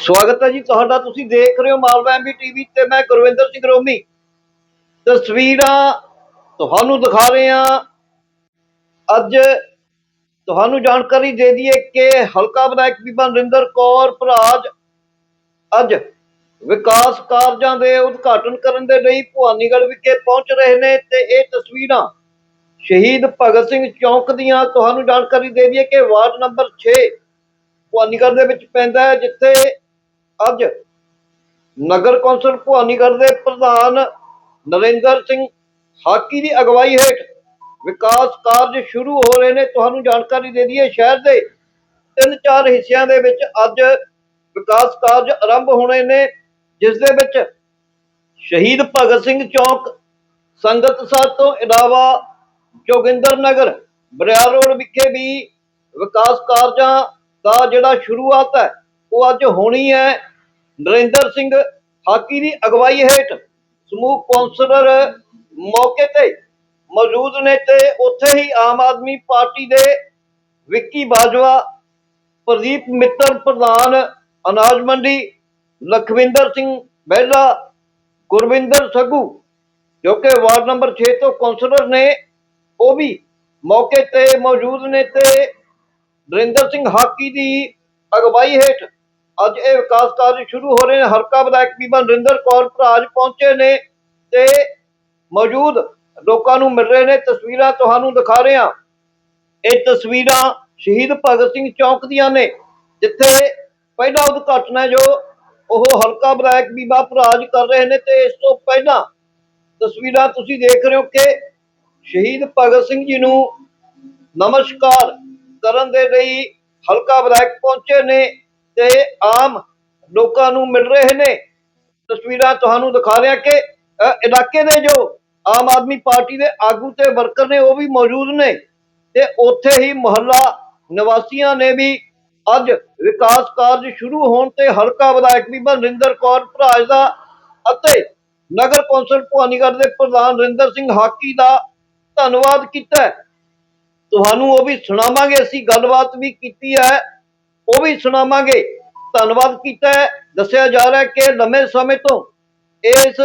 ਸਵਾਗਤ ਹੈ ਜੀ ਤੁਹਾਡਾ, ਤੁਸੀਂ ਦੇਖ ਰਹੇ ਹੋ ਮਾਲਵਾ ਐਮਬੀ ਟੀਵੀ ਤੇ ਮੈਂ ਗੁਰਵਿੰਦਰ ਸਿੰਘ ਰੋਮੀ। ਤਸਵੀਰਾਂ ਤੁਹਾਨੂੰ ਦਿਖਾ ਰਹੇ ਹਾਂ। ਅੱਜ ਤੁਹਾਨੂੰ ਜਾਣਕਾਰੀ ਦੇ ਦਈਏ ਕਿ ਹਲਕਾ ਵਿਧਾਇਕ ਬੀਬਾ ਨਰਿੰਦਰ ਕੌਰ ਭਰਾਜ ਅੱਜ ਵਿਕਾਸ ਕਾਰਜਾਂ ਦੇ ਉਦਘਾਟਨ ਕਰਨ ਦੇ ਲਈ ਭਵਾਨੀਗੜ੍ਹ ਵਿਖੇ ਪਹੁੰਚ ਰਹੇ ਨੇ ਤੇ ਇਹ ਤਸਵੀਰਾਂ ਸ਼ਹੀਦ ਭਗਤ ਸਿੰਘ ਚੌਂਕ ਦੀਆਂ। ਤੁਹਾਨੂੰ ਜਾਣਕਾਰੀ ਦੇ ਦਈਏ ਕਿ ਵਾਰਡ ਨੰਬਰ 6 ਭਵਾਨੀਗੜ੍ਹ ਦੇ ਵਿੱਚ ਪੈਂਦਾ ਹੈ, ਜਿੱਥੇ ਅੱਜ ਨਗਰ ਕੌਂਸਲ ਭਵਾਨੀਗੜ੍ਹ ਦੇ ਪ੍ਰਧਾਨ ਨਰਿੰਦਰ ਸਿੰਘ ਹਾਕੀ ਦੀ ਅਗਵਾਈ ਹੇਠ ਵਿਕਾਸ ਕਾਰਜ ਸ਼ੁਰੂ ਹੋ ਰਹੇ ਨੇ। ਤੁਹਾਨੂੰ ਜਾਣਕਾਰੀ ਦੇ ਦਈਏ, ਸ਼ਹਿਰ ਦੇ ਤਿੰਨ ਚਾਰ ਹਿੱਸਿਆਂ ਦੇ ਵਿੱਚ ਅੱਜ ਵਿਕਾਸ ਕਾਰਜ ਆਰੰਭ ਹੋਣੇ ਨੇ, ਜਿਸ ਦੇ ਵਿੱਚ ਸ਼ਹੀਦ ਭਗਤ ਸਿੰਘ ਚੌਕ, ਸੰਗਤ ਸਾਹਿਬ ਤੋਂ ਇਲਾਵਾ ਜੋਗਿੰਦਰ ਨਗਰ ਬਰਿਆਰ ਰੋਡ ਵਿਖੇ ਵੀ ਵਿਕਾਸ ਕਾਰਜਾਂ ਦਾ ਜਿਹੜਾ ਸ਼ੁਰੂਆਤ ਹੈ, ਉਹ ਅੱਜ ਹੋਣੀ ਹੈ। ਨਰਿੰਦਰ ਸਿੰਘ ਹਾਕੀ ਦੀ ਅਗਵਾਈ ਹੇਠ ਸਮੂਹ ਕੌਂਸਲਰ ਮੌਕੇ ਤੇ ਮੌਜੂਦ ਨੇ ਤੇ ਉੱਥੇ ਹੀ ਆਮ ਆਦਮੀ ਪਾਰਟੀ ਦੇ ਵਿੱਕੀ ਬਾਜਵਾ, ਪ੍ਰਦੀਪ ਮਿੱਤਰ ਪ੍ਰਧਾਨ, ਅਨਾਜ ਮੰਡੀ, ਲਖਵਿੰਦਰ ਸਿੰਘ ਬਹਿਲਾ, ਗੁਰਵਿੰਦਰ ਸੱਗੂ, ਜੋ ਕਿ ਵਾਰਡ ਨੰਬਰ 6 ਤੋਂ ਕੌਂਸਲਰ ਨੇ, ਉਹ ਵੀ ਮੌਕੇ ਤੇ ਮੌਜੂਦ ਨੇ ਤੇ ਨਰਿੰਦਰ ਸਿੰਘ ਹਾਕੀ ਦੀ ਅਗਵਾਈ ਹੇਠ ਅੱਜ ਇਹ ਵਿਕਾਸ ਕਾਰਜ ਸ਼ੁਰੂ ਹੋ ਰਹੇ ਨੇ। ਹਲਕਾ ਵਿਧਾਇਕ ਬੀਬਾ ਨਰਿੰਦਰ ਕੌਰ ਭਰਾਜ ਪਹੁੰਚੇ ਨੇ ਤੇ ਮੌਜੂਦ ਲੋਕਾਂ ਨੂੰ ਮਿਲ ਰਹੇ ਨੇ। ਤਸਵੀਰਾਂ ਤੁਹਾਨੂੰ ਦਿਖਾ ਰਹੇ। ਹਾਂ ਇਹ ਤਸਵੀਰਾਂ ਸ਼ਹੀਦ ਭਗਤ ਸਿੰਘ ਚੌਕ ਦੀਆਂ ਨੇ, ਜਿੱਥੇ ਪਹਿਲਾ ਉਦਘਾਟਨ ਹੈ ਜੋ ਉਹ ਹਲਕਾ ਵਿਧਾਇਕ ਬੀਬਾ ਭਰਾਜ ਕਰ ਰਹੇ ਨੇ ਤੇ ਇਸ ਤੋਂ ਪਹਿਲਾਂ ਤਸਵੀਰਾਂ ਤੁਸੀਂ ਦੇਖ ਰਹੇ ਹੋ ਕਿ ਸ਼ਹੀਦ ਭਗਤ ਸਿੰਘ ਜੀ ਨੂੰ ਨਮਸਕਾਰ ਕਰਨ ਦੇ ਲਈ ਹਲਕਾ ਵਿਧਾਇਕ ਪਹੁੰਚੇ ਨੇ। ਤੇ ਆਮ ਲੋਕਾਂ ਨੂੰ ਮਿਲ ਰਹੇ ਨੇ। ਤਸਵੀਰਾਂ ਤੁਹਾਨੂੰ ਦਿਖਾ ਰਿਹਾ ਕਿ ਇਲਾਕੇ ਦੇ ਜੋ ਆਮ ਆਦਮੀ ਪਾਰਟੀ ਦੇ ਆਗੂ ਤੇ ਵਰਕਰ ਨੇ, ਉਹ ਵੀ ਮੌਜੂਦ ਨੇ ਤੇ ਉੱਥੇ ਹੀ ਮੁਹੱਲਾ ਨਿਵਾਸੀਆਂ ਨੇ ਵੀ ਅੱਜ ਵਿਕਾਸ ਕਾਰਜ ਸ਼ੁਰੂ ਹੋਣ ਤੇ ਹਲਕਾ ਵਿਧਾਇਕ ਬੀਬਾ ਨਰਿੰਦਰ ਕੌਰ ਭਰਾਜ ਦਾ ਅਤੇ ਨਗਰ ਕੌਂਸਲ ਭਵਾਨੀਗੜ੍ਹ ਦੇ ਪ੍ਰਧਾਨ ਰਿੰਦਰ ਸਿੰਘ ਹਾਕੀ ਦਾ ਧੰਨਵਾਦ ਕੀਤਾ। ਤੁਹਾਨੂੰ ਉਹ ਵੀ ਸੁਣਾਵਾਂਗੇ, ਅਸੀਂ ਗੱਲਬਾਤ ਵੀ ਕੀਤੀ ਹੈ। ਉਹ ਵੀ ਸੁਣਾਵਾਂਗੇ। ਧੰਨਵਾਦ ਕੀਤਾ ਦੱਸਿਆ ਜਾ ਰਿਹਾ ਕਿ ਲੰਮੇ ਸਮੇਂ ਤੋਂ ਇਸ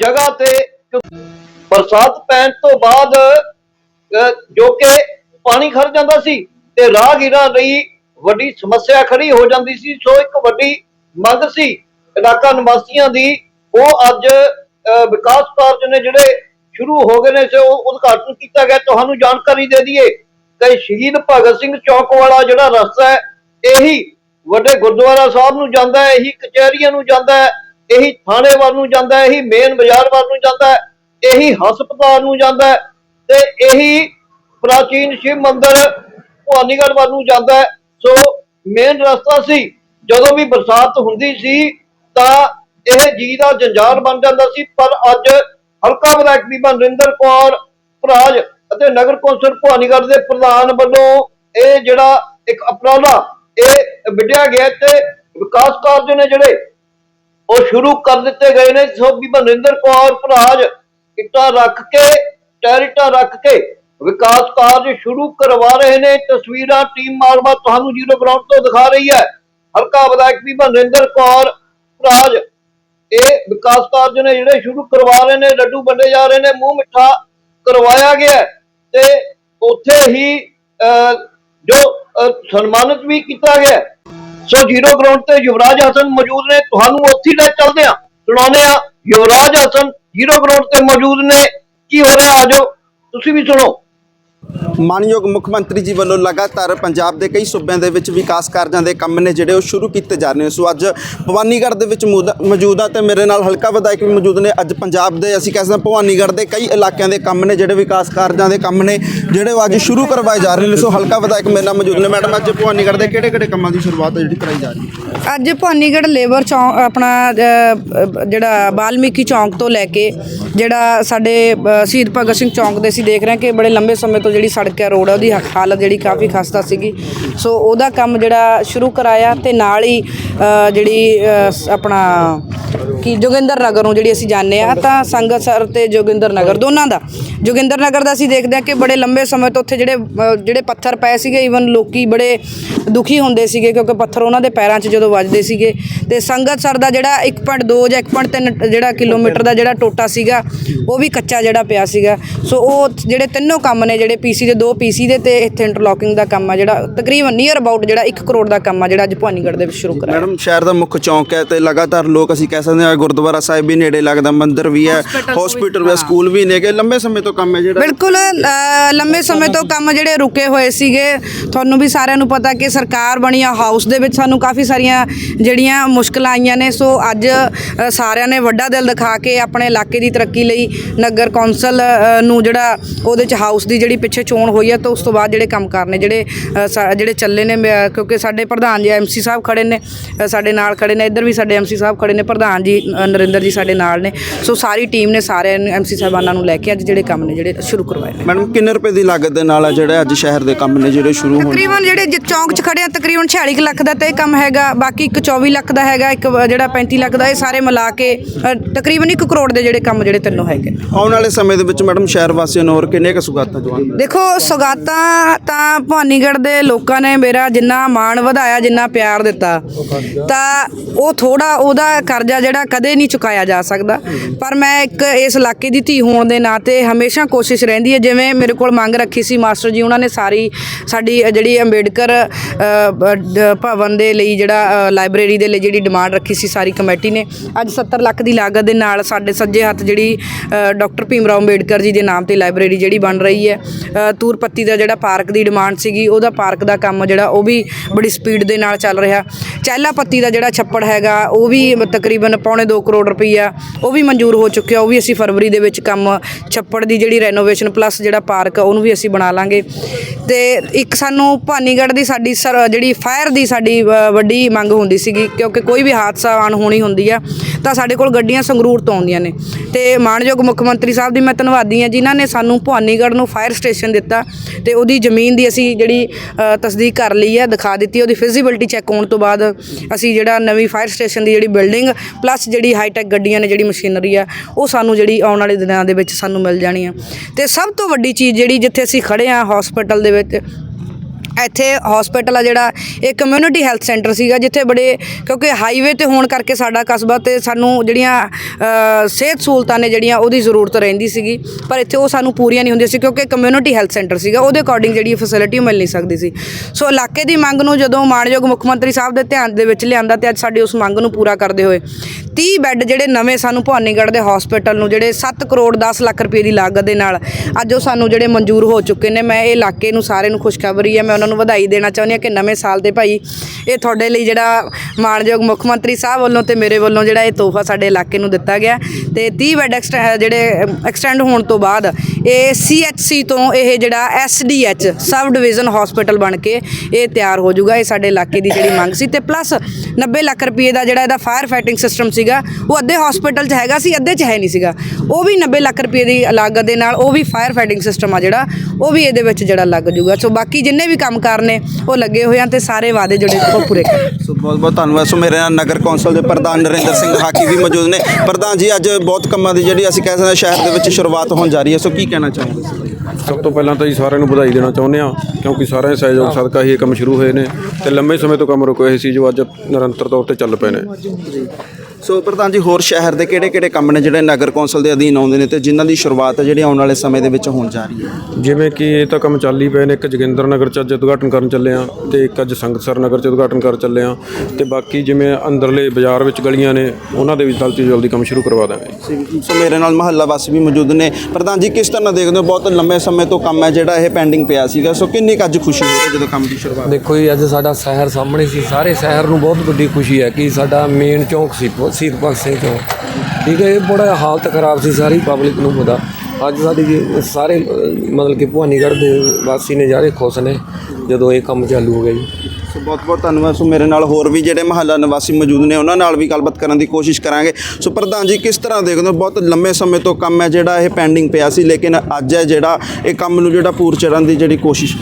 ਜਗ੍ਹਾ ਤੇ ਬਰਸਾਤ ਪੈਣ ਤੋਂ ਬਾਅਦ ਜੋ ਕਿ ਪਾਣੀ ਖੜ ਜਾਂਦਾ ਸੀ ਤੇ ਰਾਹਗੀਰਾਂ ਲਈ ਵੱਡੀ ਸਮੱਸਿਆ ਖੜੀ ਹੋ ਜਾਂਦੀ ਸੀ। ਸੋ ਇੱਕ ਵੱਡੀ ਮੰਗ ਸੀ ਇਲਾਕਾ ਨਿਵਾਸੀਆਂ ਦੀ। ਉਹ ਅੱਜ ਅ, ਵਿਕਾਸ ਕਾਰਜ ਨੇ ਜਿਹੜੇ ਸ਼ੁਰੂ ਹੋ ਗਏ ਨੇ ਸੋ ਉਹ ਉਦਘਾਟਨ ਕੀਤਾ ਗਿਆ। ਤੁਹਾਨੂੰ ਜਾਣਕਾਰੀ ਦੇ ਦਈਏ ਕਿ ਸ਼ਹੀਦ ਭਗਤ ਸਿੰਘ ਚੌਕ ਵਾਲਾ ਜਿਹੜਾ ਰਸਤਾ ਹੈ ਇਹੀ ਵੱਡੇ ਗੁਰਦੁਆਰਾ ਸਾਹਿਬ ਨੂੰ ਜਾਂਦਾ ਹੈ, ਇਹੀ ਕਚਹਿਰੀਆਂ ਨੂੰ ਜਾਂਦਾ ਹੈ, ਇਹੀ ਥਾਣੇ ਵੱਲ ਨੂੰ ਜਾਂਦਾ ਹੈ, ਇਹੀ ਮੇਨ ਬਾਜ਼ਾਰ ਵੱਲ ਨੂੰ ਜਾਂਦਾ ਹੈ, ਇਹੀ ਹਸਪਤਾਲ ਨੂੰ ਜਾਂਦਾ ਹੈ ਤੇ ਇਹੀ ਪ੍ਰਾਚੀਨ ਸ਼ਿਵ ਮੰਦਿਰ ਭਵਾਨੀਗੜ੍ਹ ਵੱਲ ਨੂੰ ਜਾਂਦਾ ਹੈ। ਸੋ ਮੇਨ ਰਸਤਾ ਸੀ, ਜਦੋਂ ਵੀ ਬਰਸਾਤ ਹੁੰਦੀ ਸੀ ਤਾਂ ਇਹ ਜੀ ਦਾ ਜੰਜਾਲ ਬਣ ਜਾਂਦਾ ਸੀ, ਪਰ ਅੱਜ ਹਲਕਾ ਵਿਧਾਇਕ ਬੀਬਾ ਨਰਿੰਦਰ ਕੌਰ, ਭਰਾਜ ਅਤੇ ਨਗਰ ਕੌਂਸਲ ਭਵਾਨੀਗੜ੍ਹ ਦੇ ਪ੍ਰਧਾਨ ਵੱਲੋਂ ਇਹ ਜਿਹੜਾ ਇੱਕ ਅਪਰਾਲਾ ਇਹ ਵਿੱਢਿਆ ਗਿਆ ਤੇ ਵਿਕਾਸ ਕਾਰਜ ਨੇ ਜਿਹੜੇ ਉਹ ਸ਼ੁਰੂ ਕਰ ਦਿੱਤੇ ਗਏ ਨੇ ਸੋ ਬੀਬਾ ਨਰਿੰਦਰ ਕੌਰ ਭਰਾਜ ਇੱਟਾਂ ਰੱਖ ਕੇ, ਟੈਰਿਟਾਂ ਰੱਖ ਕੇ ਵਿਕਾਸ ਕਾਰਜ ਸ਼ੁਰੂ ਕਰਵਾ ਰਹੇ ਨੇ। ਤਸਵੀਰਾਂ ਟੀਮ ਮਾਲਵਾ ਤੁਹਾਨੂੰ ਜੀਰੋ ਗਰਾਊਂਡ ਤੋਂ ਦਿਖਾ ਰਹੀ ਹੈ। ਹਲਕਾ ਵਿਧਾਇਕ ਬੀਬਾ ਨਰਿੰਦਰ ਕੌਰ ਭਰਾਜ ਇਹ ਵਿਕਾਸ ਕਾਰਜ ਨੇ ਜਿਹੜੇ ਸ਼ੁਰੂ ਕਰਵਾ ਰਹੇ ਨੇ, ਲੱਡੂ ਵੰਡੇ ਜਾ ਰਹੇ ਨੇ, ਮੂੰਹ ਮਿੱਠਾ ਕਰਵਾਇਆ ਗਿਆ ਤੇ ਉੱਥੇ ਹੀ ਜੋ ਸਨਮਾਨਿਤ ਵੀ ਕੀਤਾ ਗਿਆ। ਸੋ ਜੀਰੋ ਗਰਾਊਂਡ ਤੇ ਯੁਵਰਾਜ ਹਸਨ ਮੌਜੂਦ ਨੇ। ਤੁਹਾਨੂੰ ਉੱਥੇ ਲੈ ਚੱਲਦੇ ਆ ਸੁਣਾਉਂਦੇ ਆ ਯੁਵਰਾਜ ਹਸਨ ਜੀਰੋ ਗਰਾਊਂਡ ਤੇ ਮੌਜੂਦ ਨੇ। ਕੀ ਹੋ ਰਿਹਾ? ਆਜੋ ਤੁਸੀਂ ਵੀ ਸੁਣੋ। ਮਾਨਯੋਗ ਮੁੱਖ ਮੰਤਰੀ ਜੀ ਵੱਲੋਂ ਲਗਾਤਾਰ ਪੰਜਾਬ ਦੇ ਕਈ ਸੂਬਿਆਂ ਦੇ ਵਿੱਚ ਵਿਕਾਸ ਕਾਰਜਾਂ ਦੇ ਕੰਮ ਨੇ ਜਿਹੜੇ ਉਹ ਸ਼ੁਰੂ ਕੀਤੇ ਜਾ ਰਹੇ ਨੇ। ਸੋ ਅੱਜ ਭਵਾਨੀਗੜ੍ਹ ਦੇ ਵਿੱਚ ਮੌਜੂਦ- ਆ ਤੇ ਮੇਰੇ ਨਾਲ ਹਲਕਾ ਵਿਧਾਇਕ ਵੀ ਮੌਜੂਦ ਨੇ। ਅੱਜ ਪੰਜਾਬ ਦੇ ਅਸੀਂ ਕਹਿ ਸਕਦੇ ਹਾਂ ਭਵਾਨੀਗੜ੍ਹ ਦੇ ਕਈ ਇਲਾਕਿਆਂ ਦੇ ਕੰਮ ਨੇ ਜਿਹੜੇ ਵਿਕਾਸ ਕਾਰਜਾਂ ਦੇ ਕੰਮ ਨੇ, ਜਿਹੜੇ ਉਹ ਅੱਜ ਸ਼ੁਰੂ ਕਰਵਾਏ ਜਾ ਰਹੇ ਨੇ। ਸੋ ਹਲਕਾ ਵਿਧਾਇਕ ਮੇਰੇ ਨਾਲ ਮੌਜੂਦ ਨੇ। ਮੈਡਮ, ਅੱਜ ਭਵਾਨੀਗੜ੍ਹ ਦੇ ਕਿਹੜੇ ਕਿਹੜੇ ਕੰਮਾਂ ਦੀ ਸ਼ੁਰੂਆਤ ਹੈ ਜਿਹੜੀ ਕਰਾਈ ਜਾ ਰਹੀ ਹੈ? ਅੱਜ ਭਵਾਨੀਗੜ੍ਹ ਲੇਬਰ ਚੌਂਕ ਆਪਣਾ ਜਿਹੜਾ ਬਾਲਮੀਕੀ ਚੌਂਕ ਤੋਂ ਲੈ ਕੇ ਜਿਹੜਾ ਸਾਡੇ ਸ਼ਹੀਦ ਭਗਤ ਸਿੰਘ ਚੌਂਕ ਦੇ ਅਸੀਂ ਦੇਖ ਰਹੇ ਹਾਂ ਕਿ ਬੜੇ ਲੰਬੇ ਸਮੇਂ ਤੋਂ ਜਿਹੜੀ ਸੜਕ ਹੈ, ਰੋਡ ਹੈ, ਉਹਦੀ ਹਾਲਤ ਜਿਹੜੀ ਕਾਫੀ ਖਸਤਾ ਸੀਗੀ। ਸੋ ਉਹਦਾ ਕੰਮ ਜਿਹੜਾ ਸ਼ੁਰੂ ਕਰਾਇਆ ਤੇ ਨਾਲ ਹੀ ਜਿਹੜੀ ਆਪਣਾ ਕਿ ਜੋਗਿੰਦਰ ਨਗਰ ਨੂੰ ਜਿਹੜੀ ਅਸੀਂ ਜਾਣਦੇ ਆ ਤਾਂ ਸੰਗਤਸਰ ਤੇ ਜੋਗਿੰਦਰ ਨਗਰ ਦੋਨਾਂ ਦਾ। ਜੋਗਿੰਦਰ ਨਗਰ ਦਾ ਅਸੀਂ ਦੇਖਦੇ ਆ ਕਿ ਬੜੇ ਲੰਬੇ ਸਮੇਂ ਤੋਂ ਉੱਥੇ ਜਿਹੜੇ ਜਿਹੜੇ ਪੱਥਰ ਪਏ ਸੀਗੇ ਈਵਨ ਲੋਕੀ ਬੜੇ ਦੁਖੀ ਹੁੰਦੇ ਸੀਗੇ, ਕਿਉਂਕਿ ਪੱਥਰ ਉਹਨਾਂ ਦੇ ਪੈਰਾਂ 'ਚ ਜਦੋਂ ਵੱਜਦੇ ਸੀਗੇ। ਤੇ ਸੰਗਤਸਰ ਦਾ ਜਿਹੜਾ 1.2 ਜਾਂ 1.3 ਜਿਹੜਾ ਕਿਲੋਮੀਟਰ ਦਾ ਜਿਹੜਾ ਟੋਟਾ ਸੀਗਾ, ਉਹ ਵੀ ਕੱਚਾ ਜਿਹੜਾ ਪਿਆ ਸੀਗਾ। ਸੋ ਉਹ ਜਿਹੜੇ ਤਿੰਨੋਂ ਕੰਮ ਨੇ, ਜਿਹੜੇ ਪੀਸੀ ਦੇ, ਦੋ ਪੀਸੀ ਦੇ ਤੇ ਇੱਥੇ ਇੰਟਰਲੋਕਿੰਗ ਦਾ ਕੰਮ ਆ ਜਿਹੜਾ, ਤਕਰੀਬਨ ਨੀਅਰ ਅਬਾਊਟ ਜਿਹੜਾ 1 ਕਰੋੜ ਦਾ ਕੰਮ ਆ ਜਿਹੜਾ ਅੱਜ ਭਵਾਨੀਗੜ੍ਹ ਦੇ ਵਿੱਚ ਸ਼ੁਰੂ ਕਰਾਇਆ। ਮੈਡਮ, ਸ਼ਹਿਰ ਦਾ ਮੁੱਖ ਚੌਂਕ ਹੈ ਤੇ ਲਗਾਤਾਰ ਲੋਕ ਅਸੀਂ ਕਹਿ ਸਕਦੇ ਹਾਂ ਗੁਰਦੁਆਰਾ ਸਾਹਿਬ ਵੀ ਨੇੜੇ ਲੱਗਦਾ ਮੰਦਿਰ ਵੀ ਹੈ ਹਸਪੀਟਲ ਵੀ ਸਕੂਲ ਵੀ ਨੇਗੇ। ਲੰਬੇ ਸਮੇਂ ਤੋਂ ਕੰਮ ਹੈ ਜਿਹੜਾ। ਬਿਲਕੁਲ ਅ, ਲੰਮੇ ਸਮੇਂ ਤੋਂ ਕੰਮ ਜਿਹੜੇ ਰੁਕੇ ਹੋਏ ਸੀਗੇ ਤੁਹਾਨੂੰ ਵੀ ਸਾਰਿਆਂ ਨੂੰ ਪਤਾ ਕਿ ਸਰਕਾਰ ਬਣੀ ਆ ਹਾਊਸ ਦੇ ਵਿੱਚ ਸਾਨੂੰ ਕਾਫੀ ਸਾਰੀਆਂ ਜਿਹੜੀਆਂ ਮੁਸ਼ਕਲਾਂ ਆਈਆਂ ਨੇ। ਸੋ ਅੱਜ ਅ, ਸਾਰਿਆਂ ਨੇ ਵੱਡਾ ਦਿਲ ਦਿਖਾ ਕੇ ਆਪਣੇ ਇਲਾਕੇ ਦੀ ਤਰੱਕੀ ਲਈ ਨਗਰ ਕੌਂਸਲ ਅ, ਨੂੰ ਜਿਹੜਾ ਉਹਦੇ ਚ ਹਾਊਸ ਦੀ ਜਿਹੜੀ ਪਿੱਛੇ ਚੋਣ ਹੋਈ ਹੈ ਤਾਂ ਉਸ ਤੋਂ ਬਾਅਦ ਜਿਹੜੇ ਕੰਮ ਕਰਨੇ ਜਿਹੜੇ ਅ, ਸਾ- ਜਿਹੜੇ ਚੱਲੇ ਨੇ। ਮੈਂ- ਕਿਉਂਕਿ ਸਾਡੇ ਪ੍ਰਧਾਨ ਜੀ ਐਮਸੀ ਸਾਹਿਬ ਖੜੇ ਨੇ ਅ, ਸਾਡੇ ਨਾਲ ਖੜੇ ਨੇ ਇੱਧਰ ਵੀ ਸਾਡੇ ਐਮਸੀ ਸਾਹਿਬ ਖੜੇ ਨੇ ਪ੍ਰਧਾਨ ਜੀ ਨਰਿੰਦਰ ਜੀ ਸਾਡੇ ਨਾਲ ਨੇ। ਸੋ ਸਾਰੀ ਟੀਮ ਨੇ ਸਾਰਿਆਂ ਨੇ ਐਮਸੀ ਸਾਹਿਬਾਨਾਂ ਨੂੰ ਲੈ ਕੇ ਅੱਜ ਜਿਹੜੇ ਕੰਮ ਨੇ ਜਿਹੜੇ ਸ਼ੁਰੂ ਕਰਵਾਏ ਨੇ। ਮੈਡਮ ਕਿੰਨੇ ਰੁਪਏ ਦੀ ਲਾਗਤ ਦੇ ਨਾਲ ਆ ਜਿਹੜੇ ਅੱਜ ਸ਼ਹਿਰ ਦੇ ਕੰਮ ਨੇ ਜਿਹੜੇ ਸ਼ੁਰੂ ਹੋਣ? ਤਕਰੀਬਨ ਜਿਹੜੇ ਚੌਂਕ 'ਚ ਖੜੇ ਆ ਤਕਰੀਬਨ 46 ਕੁ ਲੱਖ ਦਾ ਤੇ ਇਹ ਕੰਮ ਹੈਗਾ ਬਾਕੀ ਇੱਕ 24 ਲੱਖ ਦਾ ਹੈਗਾ ਇੱਕ ਜਿਹੜਾ 35 ਲੱਖ ਦਾ ਇਹ ਸਾਰੇ ਮਿਲਾ ਕੇ ਤਕਰੀਬਨ 1 ਕਰੋੜ ਦੇ ਜਿਹੜੇ ਕੰਮ ਜਿਹੜੇ ਤਿੰਨੋਂ ਹੈਗੇ ਆਉਣ ਵਾਲੇ ਸਮੇਂ ਦੇ ਵਿੱਚ ਮੈਡਮ ਸ਼ਹਿਰ ਵਾਸੀਆਂ ਨੂੰ ਹੋਰ ਕਿੰਨੇ ਕੁ ਸੁਗਾਤਾਂ ਜਵਾਨ ਦੇਖੋ ਸੌਗਾਤਾਂ ਤਾਂ ਭਵਾਨੀਗੜ੍ਹ ਦੇ ਲੋਕਾਂ ਨੇ ਮੇਰਾ ਜਿੰਨਾ ਮਾਣ ਵਧਾਇਆ ਜਿੰਨਾ ਪਿਆਰ ਦਿੱਤਾ ਤਾਂ ਉਹ ਥੋੜਾ ਉਹਦਾ ਕਰਜ਼ਾ ਜਿਹੜਾ ਕਦੇ ਨਹੀਂ ਚੁਕਾਇਆ ਜਾ ਸਕਦਾ। ਪਰ ਮੈਂ ਇੱਕ ਇਸ ਇਲਾਕੇ ਦੀ ਧੀ ਹੋਣ ਦੇ ਨਾਤੇ ਹਮੇਸ਼ਾ ਕੋਸ਼ਿਸ਼ ਰਹਿੰਦੀ ਹੈ, ਜਿਵੇਂ ਮੇਰੇ ਕੋਲ ਮੰਗ ਰੱਖੀ ਸੀ ਮਾਸਟਰ ਜੀ, ਉਹਨਾਂ ਨੇ ਸਾਰੀ ਸਾਡੀ ਜਿਹੜੀ ਅੰਬੇਡਕਰ ਭਵਨ ਦੇ ਲਈ ਜਿਹੜਾ ਲਾਇਬ੍ਰੇਰੀ ਦੇ ਲਈ ਜਿਹੜੀ ਡਿਮਾਂਡ ਰੱਖੀ ਸੀ ਸਾਰੀ ਕਮੇਟੀ ਨੇ, ਅੱਜ 70 ਲੱਖ ਦੀ ਲਾਗਤ ਦੇ ਨਾਲ ਸਾਡੇ ਸੱਜੇ ਹੱਥ ਜਿਹੜੀ ਡਾਕਟਰ ਭੀਮਰਾਓ ਅੰਬੇਡਕਰ ਜੀ ਦੇ ਨਾਮ ਤੇ ਲਾਇਬ੍ਰੇਰੀ ਜਿਹੜੀ ਬਣ ਰਹੀ ਹੈ ਤੂਰਪੱਤੀ ਦਾ ਜਿਹੜਾ ਪਾਰਕ ਦੀ ਡਿਮਾਂਡ ਸੀਗੀ, ਉਹਦਾ ਪਾਰਕ ਦਾ ਕੰਮ ਜਿਹੜਾ ਉਹ ਵੀ ਬੜੀ ਸਪੀਡ ਦੇ ਨਾਲ ਚੱਲ ਰਿਹਾ। ਚਹਿਲਾ ਪੱਤੀ ਦਾ ਜਿਹੜਾ ਛੱਪੜ ਹੈਗਾ, ਉਹ ਵੀ ਤਕਰੀਬਨ ਪੌਣੇ 2 ਕਰੋੜ ਰੁਪਈਆ ਉਹ ਵੀ ਮਨਜ਼ੂਰ ਹੋ ਚੁੱਕਿਆ, ਉਹ ਵੀ ਅਸੀਂ ਫਰਵਰੀ ਦੇ ਵਿੱਚ ਕੰਮ ਛੱਪੜ ਦੀ ਜਿਹੜੀ ਰੈਨੋਵੇਸ਼ਨ ਪਲੱਸ ਜਿਹੜਾ ਪਾਰਕ ਆ, ਉਹਨੂੰ ਵੀ ਅਸੀਂ ਬਣਾ ਲਾਂਗੇ। ਤੇ ਇੱਕ ਸਾਨੂੰ ਭਾਨੀਗੜ੍ਹ ਦੀ ਸਾਡੀ ਸਰ ਜਿਹੜੀ ਫਾਇਰ ਦੀ ਸਾਡੀ ਅ, ਵੱਡੀ ਮੰਗ ਹੁੰਦੀ ਸੀਗੀ ਕਿਉਂਕਿ ਕੋਈ ਵੀ ਹਾਦਸਾ ਅਣਹੋਣੀ ਹੁੰਦੀ ਆ ਤਾਂ ਸਾਡੇ ਕੋਲ ਗੱਡੀਆਂ ਸੰਗਰੂਰ ਤੋਂ ਆਉਂਦੀਆਂ ਨੇ। ਤੇ ਮਾਣਯੋਗ ਮੁੱਖ ਮੰਤਰੀ ਸਾਹਿਬ ਦੀ ਮੈਂ ਧੰਨਵਾਦੀ ਹਾਂ ਜਿਨ੍ਹਾਂ ਨੇ ਸਾਨੂੰ ਭਵਾਨੀਗੜ੍ਹ ਨੂੰ ਫਾਇਰ ਸਟੇਸ਼ਨ ਦਿੱਤਾ ਤੇ ਉਹਦੀ ਜ਼ਮੀਨ ਦੀ ਅਸੀਂ ਜਿਹੜੀ ਤਸਦੀਕ ਕਰ ਲਈ ਹੈ ਦਿਖਾ ਦਿੱਤੀ ਉਹਦੀ ਫਿਜ਼ੀਬਿਲਟੀ ਚੈੱਕ ਹੋਣ ਤੋਂ ਬਾਅਦ ਅਸੀਂ ਜਿਹੜਾ ਨਵੀਂ ਫਾਇਰ ਸਟੇਸ਼ਨ ਦੀ ਜਿਹੜੀ ਬਿਲਡਿੰਗ ਪਲੱਸ ਜਿਹੜੀ ਹਾਈਟੈਕ ਗੱਡੀਆਂ ਨੇ ਜਿਹੜੀ ਮਸ਼ੀਨਰੀ ਆ ਉਹ ਸਾਨੂੰ ਜਿਹੜੀ ਆਉਣ ਵਾਲੇ ਦਿਨਾਂ ਦੇ ਵਿੱਚ ਸਾਨੂੰ ਮਿਲ ਜਾਣੀ ਆ। ਤੇ ਸਭ ਤੋਂ ਵੱਡੀ ਚੀਜ਼ ਜਿਹੜੀ ਜਿੱਥੇ ਅਸੀਂ ਖੜੇ ਆ ਹਸਪੀਟਲ ਦੇ ਵਿੱਚ ਇੱਥੇ ਹਸਪੀਟਲ ਆ ਜਿਹੜਾ, ਇਹ ਕਮਿਊਨਿਟੀ ਹੈਲਥ ਸੈਂਟਰ ਸੀਗਾ, ਜਿੱਥੇ ਬੜੇ, ਕਿਉਂਕਿ ਹਾਈਵੇ ਤੇ ਹੋਣ ਕਰਕੇ ਸਾਡਾ ਕਸਬਾ ਤੇ ਸਾਨੂੰ ਜਿਹੜੀਆਂ ਸਿਹਤ ਸਹੂਲਤਾਂ ਨੇ ਜਿਹੜੀਆਂ, ਉਹਦੀ ਜ਼ਰੂਰਤ ਰਹਿੰਦੀ ਸੀਗੀ। ਪਰ ਇੱਥੇ ਉਹ ਸਾਨੂੰ ਪੂਰੀਆਂ ਨਹੀਂ ਹੁੰਦੀਆਂ ਸੀ, ਕਿਉਂਕਿ ਕਮਿਊਨਿਟੀ ਹੈਲਥ ਸੈਂਟਰ ਸੀਗਾ, ਉਹਦੇ ਅਕੋਰਡਿੰਗ ਜਿਹੜੀ ਫੈਸਿਲਿਟੀ ਮਿਲ ਨਹੀਂ ਸਕਦੀ ਸੀ। ਸੋ ਇਲਾਕੇ ਦੀ ਮੰਗ ਨੂੰ ਜਦੋਂ ਮਾਣਯੋਗ ਮੁੱਖ ਮੰਤਰੀ ਸਾਹਿਬ ਦੇ ਧਿਆਨ ਦੇ ਵਿੱਚ ਲਿਆਂਦਾ ਤੇ ਅੱਜ ਸਾਡੀ ਉਸ ਮੰਗ ਨੂੰ ਪੂਰਾ ਕਰਦੇ ਹੋਏ 30 ਬੈੱਡ ਜਿਹੜੇ ਨਵੇਂ ਸਾਨੂੰ ਭਵਾਨੀਗੜ੍ਹ ਦੇ ਹਸਪੀਟਲ ਨੂੰ, ਜਿਹੜੇ 7 ਕਰੋੜ 10 ਲੱਖ ਰੁਪਏ ਦੀ ਲਾਗਤ ਦੇ ਨਾਲ ਅੱਜ ਉਹ ਸਾਨੂੰ ਜਿਹੜੇ ਮਨਜ਼ੂਰ ਹੋ ਚੁੱਕੇ ਨੇ, ਮੈਂ ਇਹ ਇਲਾਕੇ ਨੂੰ ਸਾਰੇ ਨੂੰ ਖੁਸ਼ਖਬਰੀ ਹੈ ਮੈਂ ਉਹਨਾਂ ਨੂੰ ਵਧਾਈ ਦੇਣਾ ਚਾਹੁੰਦੀ ਹਾਂ ਕਿ ਨਵੇਂ ਸਾਲ ਦੇ ਭਾਈ ਇਹ ਤੁਹਾਡੇ ਲਈ ਜਿਹੜਾ ਮਾਣਯੋਗ ਮੁੱਖ ਮੰਤਰੀ ਸਾਹਿਬ ਵੱਲੋਂ ਤੇ ਮੇਰੇ ਵੱਲੋਂ ਜਿਹੜਾ ਇਹ ਤੋਹਫਾ ਸਾਡੇ ਇਲਾਕੇ ਨੂੰ ਦਿੱਤਾ ਗਿਆ ਤੇ 30 ਬੈੱਡ ਐਕਸਟ- ਜਿਹੜੇ ਐਕਸਟੈਂਡ ਹੋਣ ਤੋਂ ਬਾਅਦ ਇਹ ਸੀਐਚਸੀ ਤੋਂ ਇਹ ਜਿਹੜਾ ਐਸਡੀਐਚ ਸਬ ਡਿਵੀਜ਼ਨ ਹਸਪੀਟਲ ਬਣ ਕੇ ਇਹ ਤਿਆਰ ਹੋ ਜਾਊਗਾ, ਇਹ ਸਾਡੇ ਇਲਾਕੇ ਦੀ ਜਿਹੜੀ ਮੰਗ ਸੀ ਤੇ ਪਲੱਸ 90 ਲੱਖ ਰੁਪਏ ਦਾ ਜਿਹੜਾ ਇਹਦਾ ਫਾਇਰ ਫਾਈਟਿੰਗ ਸਿਸਟਮ ਸੀਗਾ, ਉਹ ਅੱਧੇ ਹਸਪੀਟਲ 'ਚ ਹੈਗਾ ਸੀ, ਅੱਧੇ 'ਚ ਹੈ ਨਹੀਂ ਸੀਗਾ। ਉਹ ਵੀ 90 ਲੱਖ ਰੁਪਏ ਦੀ ਲਾਗਤ ਦੇ ਨਾਲ, ਉਹ ਵੀ ਫਾਇਰ ਫਾਈਟਿੰਗ ਸਿਸਟਮ ਆ ਜਿਹੜਾ, ਉਹ ਵੀ ਇਹਦੇ ਵਿੱਚ ਜਿਹੜਾ ਲੱਗ ਜਾਊਗਾ। ਸੋ ਬਾਕੀ ਜਿੰਨੇ ਵੀ ਕੰਮ ਕਰਨੇ ਉਹ ਲੱਗੇ ਹੋਏ ਆ ਤੇ ਸਾਰੇ ਵਾਅਦੇ ਜਿਹੜੇ ਉਹ ਪੂਰੇ ਕਰ ਸੋ ਬਹੁਤ ਬਹੁਤ ਧੰਨਵਾਦ। ਸੋ ਮੇਰੇ ਨਾਲ ਨਗਰ ਕੌਂਸਲ ਦੇ ਪ੍ਰਧਾਨ ਨਰਿੰਦਰ ਸਿੰਘ ਹਾਕੀ ਵੀ ਮੌਜੂਦ ਨੇ। ਪ੍ਰਧਾਨ ਜੀ ਅੱਜ ਬਹੁਤ ਕੰਮਾਂ ਦੀ ਜਿਹੜੀ ਅਸੀਂ ਕਹਿ ਸਕਦੇ ਹਾਂ ਸ਼ਹਿਰ ਦੇ ਵਿੱਚ ਸ਼ੁਰੂਆਤ ਹੋਣ ਜਾ ਰਹੀ ਹੈ। ਸੋ ਕੀ ਕਹਿਣਾ ਚਾਹੋਗੇ? ਸਭ ਤੋਂ ਪਹਿਲਾਂ ਤਾਂ ਜੀ ਸਾਰਿਆਂ ਨੂੰ ਵਧਾਈ ਦੇਣਾ ਚਾਹੁੰਦੇ ਆ ਕਿਉਂਕਿ ਸਾਰਿਆਂ ਦੇ ਸਹਿਯੋਗ ਸਦਕਾ ਹੀ ਇਹ ਕੰਮ ਸ਼ੁਰੂ ਹੋਏ ਨੇ ਤੇ ਲੰਮੇ ਸਮੇਂ ਤੋਂ ਕੰਮ ਰੁਕੇ ਹੋਏ ਸੀ ਜੋ ਅੱਜ ਨਿਰੰਤਰ ਤੌਰ ਤੇ ਚੱਲ ਪਏ ਨੇ। ਸੋ ਪ੍ਰਧਾਨ ਜੀ ਹੋਰ ਸ਼ਹਿਰ ਦੇ ਕਿਹੜੇ ਕਿਹੜੇ ਕੰਮ ਨੇ ਜਿਹੜੇ ਨਗਰ ਕੌਂਸਲ ਦੇ ਅਧੀਨ ਆਉਂਦੇ ਨੇ ਤੇ ਜਿਨ੍ਹਾਂ ਦੀ ਸ਼ੁਰੂਆਤ ਹੈ ਜਿਹੜੀ ਆਉਣ ਵਾਲੇ ਸਮੇਂ ਦੇ ਵਿੱਚ ਹੋਣ ਜਾ ਰਹੀ ਹੈ? ਜਿਵੇਂ ਕਿ ਇਹ ਤਾਂ ਕੰਮ ਚੱਲ ਹੀ ਪਏ ਨੇ ਇੱਕ ਜੋਗਿੰਦਰ ਨਗਰ ਚ ਅੱਜ ਉਦਘਾਟਨ ਕਰਨ ਚੱਲੇ ਆ ਤੇ ਇੱਕ ਅੱਜ ਸੰਗਤਸਰ ਨਗਰ ਚ ਉਦਘਾਟਨ ਕਰਨ ਚੱਲੇ ਆ ਤੇ ਬਾਕੀ ਜਿਵੇਂ ਅੰਦਰਲੇ ਬਾਜ਼ਾਰ ਵਿੱਚ ਗਲੀਆਂ ਨੇ ਉਹਨਾਂ ਦੇ ਵੀ ਜਲਦੀ ਤੋਂ ਜਲਦੀ ਕੰਮ ਸ਼ੁਰੂ ਕਰਵਾ ਦਾਂਗੇ। ਸੋ ਮੇਰੇ ਨਾਲ ਮਹੱਲਾ ਵਾਸੀ ਵੀ ਮੌਜੂਦ ਨੇ। ਪ੍ਰਧਾਨ ਜੀ ਕਿਸ ਤਰ੍ਹਾਂ ਦੇਖਦੇ ਹੋ? ਬਹੁਤ ਲੰਮੇ ਸਮੇਂ ਤੋਂ ਕੰਮ ਹੈ ਜਿਹੜਾ ਇਹ ਪੈਂਡਿੰਗ ਪਿਆ ਸੀਗਾ। ਸੋ ਕਿੰਨੀ ਕੁ ਅੱਜ ਖੁਸ਼ੀ ਹੋ ਰਹੀ ਜਦੋਂ ਕੰਮ ਦੀ ਸ਼ੁਰੂਆਤ? ਦੇਖੋ ਜੀ ਅੱਜ ਸਾਡਾ ਸ਼ਹਿਰ ਸਾਹਮਣੇ ਸੀ। ਸਾਰੇ ਸ਼ਹਿਰ ਨੂੰ ਬਹੁਤ ਵੱਡੀ ਖੁਸ਼ੀ ਹੈ ਕਿ ਸਾਡਾ ਮੇਨ ਚੌਂਕ ਸੀ ਸ਼ਹੀਦ ਭਗਤ ਸਿੰਘ ਚੌਂਕ ਠੀਕ ਹੈ ਇਹ ਬੜਾ ਹਾਲਤ ਖਰਾਬ ਸੀ ਸਾਰੀ ਪਬਲਿਕ ਨੂੰ ਪਤਾ। ਅੱਜ ਸਾਡੀ ਜੀ ਸਾਰੇ ਮਤਲਬ ਕਿ ਭਵਾਨੀਗੜ੍ਹ ਦੇ ਵਾਸੀ ਨੇ ਸਾਰੇ ਖੁਸ਼ ਨੇ ਜਦੋਂ ਇਹ ਕੰਮ ਚਾਲੂ ਹੋ ਗਿਆ ਜੀ। ਸੋ ਬਹੁਤ ਬਹੁਤ ਧੰਨਵਾਦ। ਸੋ ਮੇਰੇ ਨਾਲ ਹੋਰ ਵੀ ਜਿਹੜੇ ਮਹੱਲਾ ਨਿਵਾਸੀ ਮੌਜੂਦ ਨੇ ਉਹਨਾਂ ਨਾਲ ਵੀ ਗੱਲਬਾਤ ਕਰਨ ਦੀ ਕੋਸ਼ਿਸ਼ ਕਰਾਂਗੇ। ਸੋ ਪ੍ਰਧਾਨ ਜੀ ਕਿਸ ਤਰ੍ਹਾਂ ਦੇਖਦੇ ਹੋ? ਬਹੁਤ ਲੰਮੇ ਸਮੇਂ ਤੋਂ ਕੰਮ ਹੈ ਜਿਹੜਾ ਇਹ ਪੈਂਡਿੰਗ ਪਿਆ ਸੀ ਲੇਕਿਨ ਅੱਜ ਹੈ ਜਿਹੜਾ ਇਹ ਕੰਮ ਨੂੰ ਜਿਹੜਾ ਪੂਰ ਚੜਨ ਦੀ ਜਿਹੜੀ ਕੋਸ਼ਿਸ਼।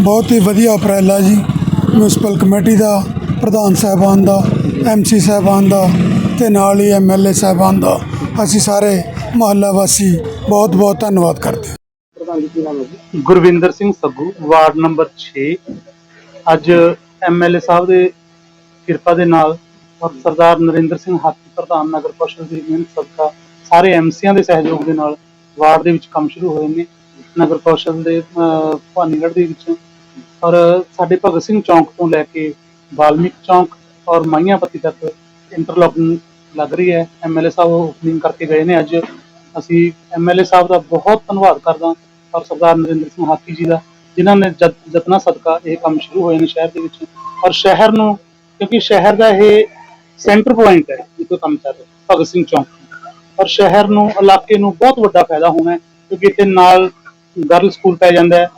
ਬਹੁਤ ਹੀ ਵਧੀਆ ਉਪਰਾਲਾ ਜੀ। ਮਿਊਨਿਸਪਲ ਕਮੇਟੀ ਦਾ ਪ੍ਰਧਾਨ ਸਾਹਿਬਾਨ ਦਾ ਐਮਸੀ ਸਾਹਿਬਾਨ ਦਾ ਤੇ ਨਾਲ ਹੀ ਐਮਐਲਏ ਸਾਹਿਬਾਨ ਦਾ ਅਸੀਂ ਸਾਰੇ ਮੁਹੱਲਾ ਵਾਸੀ ਬਹੁਤ ਬਹੁਤ ਧੰਨਵਾਦ ਕਰਦੇ ਹਾਂ। ਗੁਰਵਿੰਦਰ ਸਿੰਘ ਸੱਗੂ ਵਾਰਡ ਨੰਬਰ 6 ਅੱਜ ਐਮਐਲਏ ਸਾਹਿਬ ਦੇ ਕਿਰਪਾ ਦੇ ਨਾਲ ਔਰ ਸਰਦਾਰ ਨਰਿੰਦਰ ਸਿੰਘ ਹਾਥੀ ਪ੍ਰਧਾਨ ਨਗਰ ਕੌਂਸਲ ਦੀ ਮਿਹਨਤ ਸਦਕਾ ਸਾਰੇ ਐਮਸੀਆਂ ਦੇ ਸਹਿਯੋਗ ਦੇ ਨਾਲ ਵਾਰਡ ਦੇ ਵਿੱਚ ਕੰਮ ਸ਼ੁਰੂ ਹੋਏ ਨੇ। ਨਗਰ ਕੌਂਸਲ ਦੇ ਅਹ, ਭਵਾਨੀਗੜ੍ਹ ਦੇ ਵਿੱਚ। ਔਰ ਸਾਡੇ ਭਗਤ ਸਿੰਘ ਚੌਂਕ ਤੋਂ ਲੈ ਕੇ ਵਾਲਮੀਕ ਚੌਂਕ ਔਰ ਮਾਈਆਪੱਤੀ ਤੱਕ ਇੰਟਰਲੋਕਿੰਗ ਲੱਗ ਰਹੀ ਹੈ। ਐਮਐਲਏ ਸਾਹਿਬ ਓਪਨਿੰਗ ਕਰਕੇ ਗਏ ਨੇ ਅੱਜ। ਅਸੀਂ ਐਮਐਲਏ ਸਾਹਿਬ ਦਾ ਬਹੁਤ ਧੰਨਵਾਦ ਕਰਦਾ ਔਰ ਸਰਦਾਰ ਨਰਿੰਦਰ ਸਿੰਘ ਹਾਥੀ ਜੀ ਦਾ, ਜਿਨ੍ਹਾਂ ਨੇ ਜਤ- ਯਤਨਾਂ ਸਦਕਾ ਇਹ ਕੰਮ ਸ਼ੁਰੂ ਹੋਏ ਨੇ ਸ਼ਹਿਰ ਦੇ ਵਿੱਚ। ਔਰ ਸ਼ਹਿਰ ਨੂੰ, ਕਿਉਂਕਿ ਸ਼ਹਿਰ ਦਾ ਇਹ ਸੈਂਟਰ ਪੁਆਇੰਟ ਹੈ, ਜਿੱਥੋਂ ਕੰਮ ਚੱਲ ਰਿਹਾ ਭਗਤ ਸਿੰਘ ਚੌਂਕ। ਔਰ ਸ਼ਹਿਰ ਨੂੰ, ਇਲਾਕੇ ਨੂੰ ਬਹੁਤ ਵੱਡਾ ਫਾਇਦਾ ਹੋਣਾ ਹੈ, ਕਿਉਂਕਿ ਇੱਥੇ ਨਾਲ ਗਰਲ ਸਕੂਲ ਪੈ ਜਾਂਦਾ ਹੈ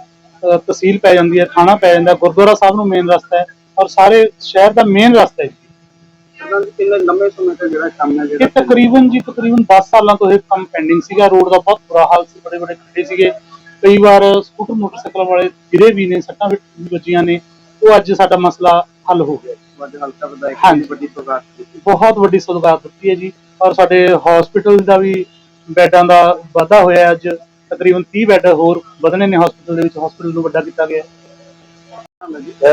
ਤਹਿਸੀਲ ਪੈ ਜਾਂਦੀ ਹੈ, ਥਾਣਾ ਪੈ ਜਾਂਦਾ ਗੁਰਦੁਆਰਾ ਸਾਹਿਬ ਨੂੰ ਮੇਨ ਰਸਤਾ ਹੈ। ਔਰ ਸਾਰੇ ਸ਼ਹਿਰ ਦਾ ਮੇਨ ਰਸਤਾ ਹੈ। ਜੀ ਕਿੰਨੇ ਲੰਮੇ ਸਮੇਂ ਤੋਂ ਜਿਹੜਾ ਕੰਮ ਹੈ ਇਹ ਤਕਰੀਬਨ ਜੀ ਤਕਰੀਬਨ 10 ਸਾਲਾਂ ਤੋਂ ਇਹ ਕੰਮ ਪੈਂਡਿੰਗ ਸੀਗਾ। ਰੋਡ ਦਾ ਬਹੁਤ ਬੁਰਾ ਹਾਲ ਸੀ ਬੜੇ ਬੜੇ ਖੱਡੇ ਸੀਗੇ। ਕਈ ਵਾਰ ਸਕੂਟਰ ਮੋਟਰਸਾਈਕਲ ਵਾਲੇ ਗਿਰੇ ਵੀ ਨੇ ਸੱਟਾਂ ਵੀ ਵੱਜੀਆਂ ਨੇ। ਉਹ ਅੱਜ ਸਾਡਾ ਮਸਲਾ ਹੱਲ ਹੋ ਗਿਆ ਵੱਡ ਹਲਕਾ ਵਿਧਾਇਕ ਹਾਂਜੀ। ਵੱਡੀ ਪ੍ਰਗਾਸ ਕੀਤੀ ਬਹੁਤ ਵੱਡੀ ਸੌਗਾਤ ਦਿੱਤੀ ਹੈ ਜੀ। ਔਰ ਸਾਡੇ ਹਸਪੀਟਲ ਦਾ ਵੀ ਬੈੱਡਾਂ ਦਾ ਵਾਧਾ ਹੋਇਆ ਅੱਜ। ਤਕਰੀਬਨ 30 ਬੈੱਡ ਹੋਰ ਵਧਣੇ ਨੇ ਹਸਪੀਟਲ ਦੇ ਵਿੱਚ। ਹਸਪੀਟਲ ਨੂੰ ਵੱਡਾ ਕੀਤਾ ਗਿਆ।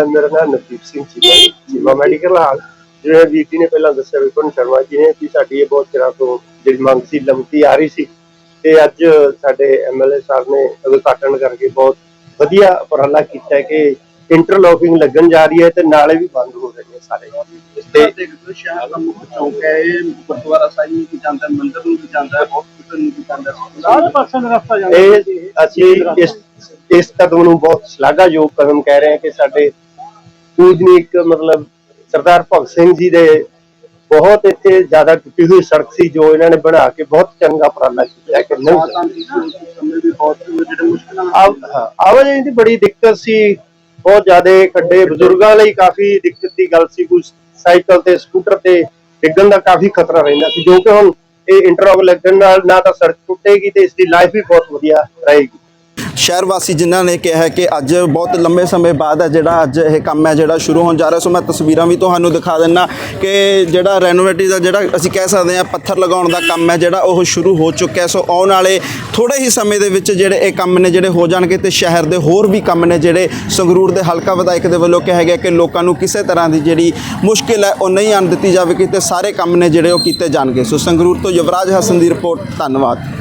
ਮੇਰਾ ਨਾਮ ਨਵਦੀਪ ਸਿੰਘ ਜੀ। Cheema medical hall. ਜਿਵੇਂ ਵੀਪੀ ਨੇ ਪਹਿਲਾਂ ਦੱਸਿਆ ਵਿਪਨ ਸ਼ਰਮਾ ਜੀ ਨੇ ਕਿ ਸਾਡੀ ਇਹ ਬਹੁਤ ਚਿਰਾਂ ਤੋਂ ਜਿਹੜੀ ਮੰਗ ਸੀ ਲੰਮੀ ਆ ਰਹੀ ਸੀ। ਤੇ ਅੱਜ ਸਾਡੇ ਐਮਐਲਏ ਸਾਹਿਬ ਨੇ ਉਦਘਾਟਨ ਕਰਕੇ ਬਹੁਤ ਵਧੀਆ ਉਪਰਾਲਾ ਕੀਤਾ ਹੈ ਕਿ ਇੰਟਰਲੋਕਿੰਗ ਲੱਗਣ ਜਾ ਰਹੀ ਹੈ ਤੇ ਨਾਲੇ ਵੀ ਬੰਦ ਹੋ ਰਹੇ ਨੇ ਸਾਰੇ। ਤੇ ਦੇਖ ਲਓ ਸ਼ਹਿਰ ਦਾ ਮੁੱਖ ਚੌਂਕ ਹੈ ਇਹ ਗੁਰਦੁਆਰਾ ਸਾਹਿਬ ਨੂੰ ਵੀ ਜਾਂਦਾ ਹੈ, ਮੰਦਿਰ ਨੂੰ ਵੀ ਜਾਂਦਾ ਹੈ ਹਸਪੀਟਲ ਨੂੰ ਵੀ ਜਾਂਦਾ ਹੈ। ਸਾਰੇ ਪਾਸੇ ਦਾ ਰਸਤਾ ਜਾਂਦਾ ਇਹ ਅਸੀਂ ਇਸ ਇਸ ਕਦਮ ਨੂੰ ਬਹੁਤ ਸ਼ਲਾਘਾਯੋਗ ਕਦਮ ਕਹਿ ਰਹੇ ਹਾਂ ਕਿ ਸਾਡੇ ਪੂਜਨੀਕ ਮਤਲਬ ਸਰਦਾਰ ਭਗਤ ਸਿੰਘ ਜੀ ਦੇ ਬਹੁਤ ਇੱਥੇ ਜ਼ਿਆਦਾ ਟੁੱਟੀ ਹੋਈ ਸੜਕ ਸੀ ਜੋ ਇਹਨਾਂ ਨੇ ਬਣਾ ਕੇ ਬਹੁਤ ਚੰਗਾ ਉਪਰਾਲਾ ਕੀਤਾ ਕਿ ਨਹੀਂ। ਆਵਾਜਾਈ ਦੀ ਬੜੀ ਦਿੱਕਤ ਸੀ। ਬਹੁਤ ਜ਼ਿਆਦਾ ਖੱਡੇ ਬਜ਼ੁਰਗਾਂ ਲਈ ਕਾਫੀ ਦਿੱਕਤ ਦੀ ਗੱਲ ਸੀ। ਕੁਝ ਸਾਈਕਲ ਤੇ, ਸਕੂਟਰ ਤੇ ਡਿੱਗਣ ਦਾ ਕਾਫੀ ਖਤਰਾ ਰਹਿੰਦਾ ਸੀ, ਜੋ ਕਿ ਹੁਣ ਇਹ ਇੰਟਰਲੌਕ ਲੱਗਣ ਨਾਲ ਨਾ ਤਾਂ ਸੜਕ ਟੁੱਟੇਗੀ ਤੇ ਇਸ ਦੀ ਲਾਈਫ ਵੀ ਬਹੁਤ ਵਧੀਆ ਰਹੇਗੀ। ਸ਼ਹਿਰ ਵਾਸੀ ਜਿਨ੍ਹਾਂ ਨੇ ਕਿਹਾ ਕਿ ਅੱਜ ਬਹੁਤ ਲੰਬੇ ਸਮੇਂ ਬਾਅਦ ਹੈ ਜਿਹੜਾ ਅੱਜ ਇਹ ਕੰਮ ਹੈ, ਜਿਹੜਾ ਸ਼ੁਰੂ ਹੋਣ ਜਾ ਰਿਹਾ। ਸੋ ਮੈਂ ਤਸਵੀਰਾਂ ਵੀ ਤੁਹਾਨੂੰ ਦਿਖਾ ਦਿੰਨਾ ਕਿ ਜਿਹੜਾ ਰੈਨੋਵੇਟਿਵ ਦਾ ਜਿਹੜਾ ਅਸੀਂ ਕਹਿ ਸਕਦੇ ਹਾਂ ਪੱਥਰ ਲਗਾਉਣ ਦਾ ਕੰਮ ਹੈ, ਜਿਹੜਾ ਉਹ ਸ਼ੁਰੂ ਹੋ ਚੁੱਕਿਆ ਸੋ ਆਉਣ ਵਾਲੇ ਥੋੜੇ ਹੀ ਸਮੇਂ ਦੇ ਵਿੱਚ ਜਿਹੜੇ ਇਹ ਕੰਮ ਨੇ, ਜਿਹੜੇ ਹੋ ਜਾਣਗੇ ਤੇ ਸ਼ਹਿਰ ਦੇ ਹੋਰ ਵੀ ਕੰਮ ਨੇ, ਜਿਹੜੇ ਸੰਗਰੂਰ ਦੇ ਹਲਕਾ ਵਿਧਾਇਕ ਦੇ ਵੱਲੋਂ ਕਿਹਾ ਗਿਆ ਕਿ ਲੋਕਾਂ ਨੂੰ ਕਿਸੇ ਤਰ੍ਹਾਂ ਦੀ ਜਿਹੜੀ ਮੁਸ਼ਕਿਲ ਹੈ, ਉਹ ਨਹੀਂ ਆਉਣ ਦਿੱਤੀ ਜਾਵੇਗੀ ਤੇ ਸਾਰੇ ਕੰਮ ਨੇ ਜਿਹੜੇ ਉਹ ਕੀਤੇ ਜਾਣਗੇ। ਸੋ ਸੰਗਰੂਰ ਤੋਂ ਯੁਵਰਾਜ ਹਸਨ ਦੀ ਰਿਪੋਰਟ, ਧੰਨਵਾਦ।